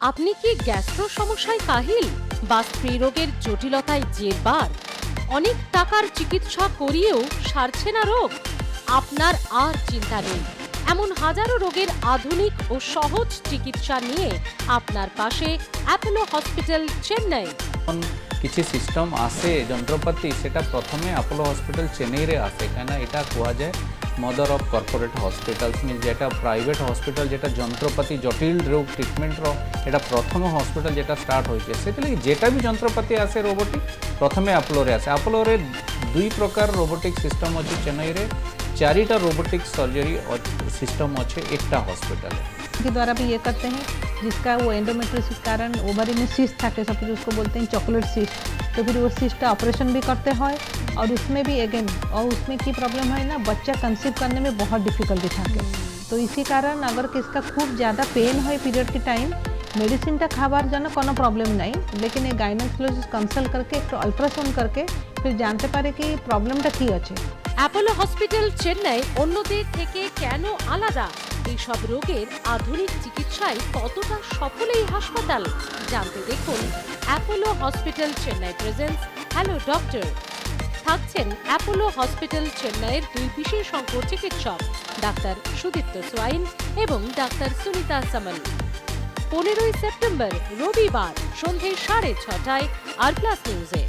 আপনি কি গ্যাস্ট্রো সমস্যায় কাহিল বা স্ত্রী রোগের জটিলতায় জেরবার? অনেক টাকার চিকিৎসা করিয়েও সারছে না রোগ। আপনার আর চিন্তা নেই। এমন হাজারো রোগের আধুনিক ও সহজ চিকিৎসা নিয়ে আপনার পাশে অ্যাপোলো হসপিটাল, চেন্নাই। କିଛି ସିଷ୍ଟମ୍ ଆସେ ଯନ୍ତ୍ରପାତି ସେଟା ପ୍ରଥମେ ଆପୋଲୋ ହସ୍ପିଟାଲ ଚେନ୍ନାଇରେ ଆସେ କାହିଁକିନା ଏଇଟା କୁହାଯାଏ mother of corporate hospitals means যেটা প্রাইভেট হসপিটাল যেটা যন্ত্রপাতি জটিল রোগ ট্রিটমেন্টর এটা প্রথম হসপিটাল যেটা স্টার্ট হয়েছে ସେଥିଲାଗି যেটা ବି ଯନ୍ତ୍ରପାତି ଆସେ ରୋବୋଟିକ୍ ପ୍ରଥମେ ଆପୋଲୋରେ ଆସେ ଆପୋଲୋରେ ଦୁଇ ପ୍ରକାର ରୋବୋଟିକ୍ ସିଷ୍ଟମ୍ ଅଛି ଚେନ୍ନାଇରେ ଚାରିଟା ରୋବୋଟିକ୍ ସର୍ଜରୀ ସିଷ୍ଟମ୍ ଅଛି একটা ହସ୍ପିଟାଲରେ के द्वारा भी ये करते हैं जिसका वो एंडोमेट्रोसिस के कारण ओवरी में सिस्ट থাকে सब कुछ उसको बोलते हैं चॉकलेट सिस्ट तो फिर वो सिस्ट का ऑपरेशन भी करते हैं और उसमें भी अगेन और उसमें की प्रॉब्लम है ना बच्चा कंसीव करने में बहुत डिफिकल्टी থাকে তো इसी कारण अगर किसका खूब ज़्यादा पेन হয় পিরিয়ড के टाइम মেডিসিনটা খাবার জন্য কোনো প্রবলেম নাই লেকিন এই গাইনোকোলজিস্ট কনসাল্ট করকে একটু আল্ট্রাসাউন্ড করকে ফির জানতে পারে কি প্রবলেমটা কি আছে অ্যাপোলো হসপিটাল চেন্নাই অন্যদের থেকে কেন আলাদা এইসব রোগের আধুনিক চিকিৎসায় কতটা সফল এই হাসপাতাল জানতে দেখুন Apollo hospital Chennai presents. Hello, doctor. থাকছেন অ্যাপোলো হসপিটাল চেন্নাইয়ের দুই বিশেষজ্ঞ চিকিৎসক, ডাক্তার সুদীপ্ত সোয়াইন এবং ডাক্তার সুনিতা সামল। পনেরোই সেপ্টেম্বর রবিবার সন্ধে সাড়ে ছটায় আর প্লাস নিউজে।